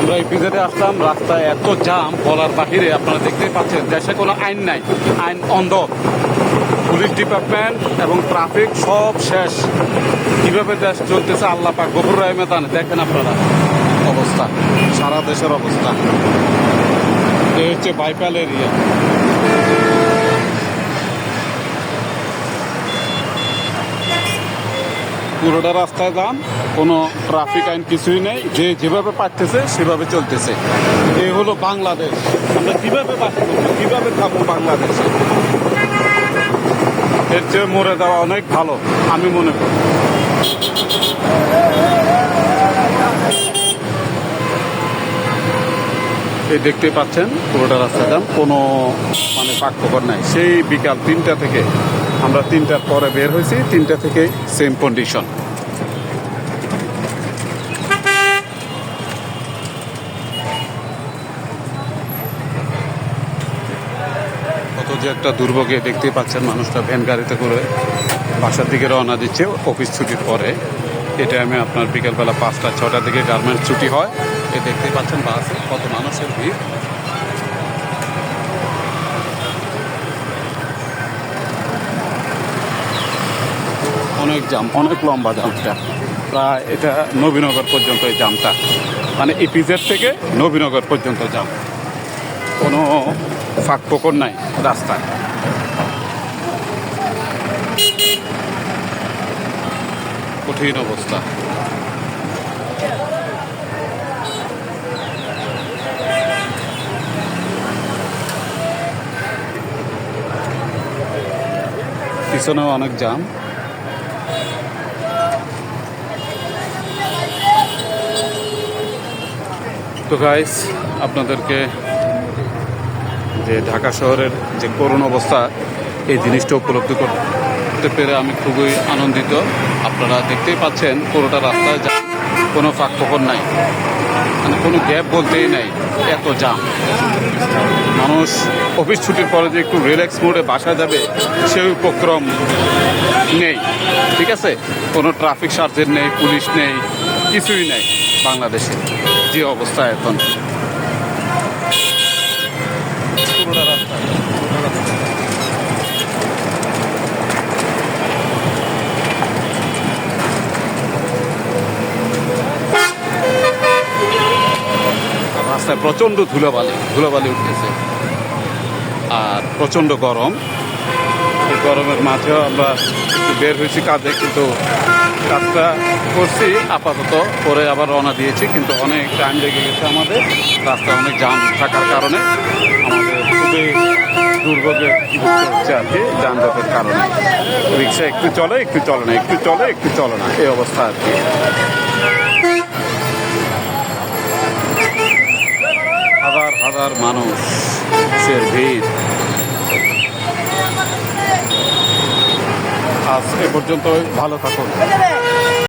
আমরা এই পিজেতে আসলাম রাস্তায় এত জাম বলার বাহিরে আপনারা দেখতেই পাচ্ছেন, দেশে কোনো আইন নাই, আইন অন্ধ। পুলিশ ডিপার্টমেন্ট এবং ট্রাফিক সব শেষ। কীভাবে দেশ চলতেছে, আল্লাহ পাক গফুর মেদানে দেখেন আপনারা অবস্থা, সারা দেশের অবস্থা। এই হচ্ছে বাইপাল এরিয়া। পুরোটা রাস্তায় যান, কোনো ট্রাফিক আইন কিছুই নেই, যে যেভাবে পারতেছে সেভাবে চলতেছে। এই হলো বাংলাদেশ। আমরা কীভাবে বাস করব, কীভাবে থাকব বাংলাদেশে? এর চেয়ে মরে যাওয়া অনেক ভালো, আমি মনে করি। এই দেখতে পাচ্ছেন, পুরোটা রাস্তা যান, কোনো মানে পাকপকর নাই। সেই বিকাল তিনটা থেকে আমরা তিনটার পরে বের হয়েছি, তিনটা থেকে সেম কন্ডিশন কত যে একটা দুর্ভোগে দেখতেই পাচ্ছেন মানুষটা ভ্যান গাড়িতে করে বাসার দিকে রওনা দিচ্ছে, অফিস ছুটির পরে। এই টাইমে আপনার বিকেলবেলা পাঁচটা ছটার দিকে গার্মেন্টস ছুটি হয়। এ দেখতেই পাচ্ছেন বাসে কত মানুষের ভিড়। অনেক জাম, অনেক লম্বা জামটা। প্রায় এটা নবীনগর পর্যন্ত এই জামটা। মানে ইপিজেড থেকে নবীনগর পর্যন্ত জাম। কোনো ফাঁক পোকর নাই রাস্তায়। কঠিন অবস্থা। পিছনেও অনেক জাম। তো গাইস আপনাদেরকে যে ঢাকা শহরের যে করুণ অবস্থা, এই জিনিসটা উপলব্ধি করতে পেরে আমি খুবই আনন্দিত। আপনারা দেখতেই পাচ্ছেন, পুরোটা রাস্তায় যা কোনো ফাঁক ফোকর নাই। মানে কোনো গ্যাপ বলতেই নাই, এত জাম। মানুষ অফিস ছুটির পরে যে একটু রিল্যাক্স মোডে বাসা যাবে, সেই উপক্রম নেই। ঠিক আছে? কোনো ট্রাফিক সার্জের নেই, পুলিশ নেই কিছুই নাই বাংলাদেশে। যে অবস্থা এখন। রাস্তায় প্রচণ্ড ধুলোবালি ধুলোবালি উঠতেছে। আর প্রচণ্ড গরম। এই গরমের মাঝেও আমরা বের হয়েছি কাজে, কিন্তু কাজটা করছি, আপাতত পরে আবার রওনা দিয়েছি, কিন্তু অনেক টাইম লেগে গেছে আমাদের। রাস্তা অনেক জাম থাকার কারণে আমাদের খুবই দুর্ভোগে হচ্ছে আর কি যানজটের কারণে। রিক্সা একটু চলে একটু চলে না, একটু চলে একটু চলে না, এই অবস্থা আর কি। হাজার হাজার মানুষ ভিড় আজ এ পর্যন্ত ভালো থাকুন।